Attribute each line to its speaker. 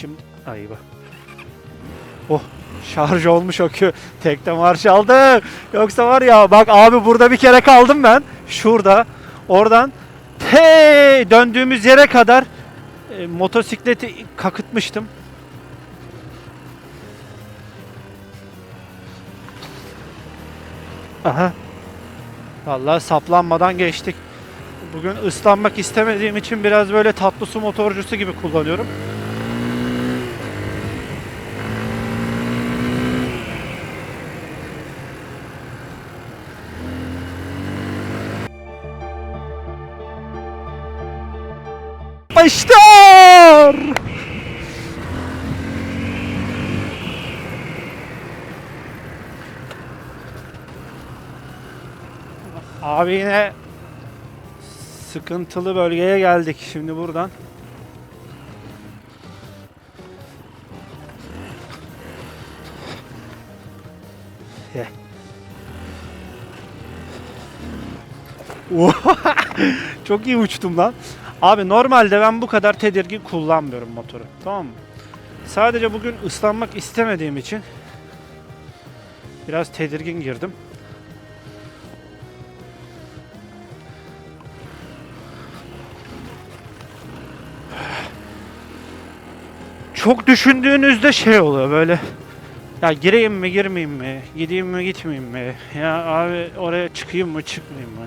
Speaker 1: Şimdi ayı bak. Oh şarj olmuş o kü. Tekte marş aldı. Yoksa var ya bak abi burada bir kere kaldım ben. Şurada. Oradan te döndüğümüz yere kadar e, motosikleti kakıtmıştım. Aha. Vallahi saplanmadan geçtik. Bugün ıslanmak istemediğim için biraz böyle tatlı su motorcusu gibi kullanıyorum. Başlar! Abi yine sıkıntılı bölgeye geldik şimdi buradan. Çok iyi uçtum lan. Abi normalde ben bu kadar tedirgin kullanmıyorum motoru. Tamam mı? Sadece bugün ıslanmak istemediğim için biraz tedirgin girdim. Çok düşündüğünüzde şey oluyor böyle. Ya gireyim mi girmeyeyim mi? Gideyim mi gitmeyeyim mi? Ya abi oraya çıkayım mı çıkmayayım mı?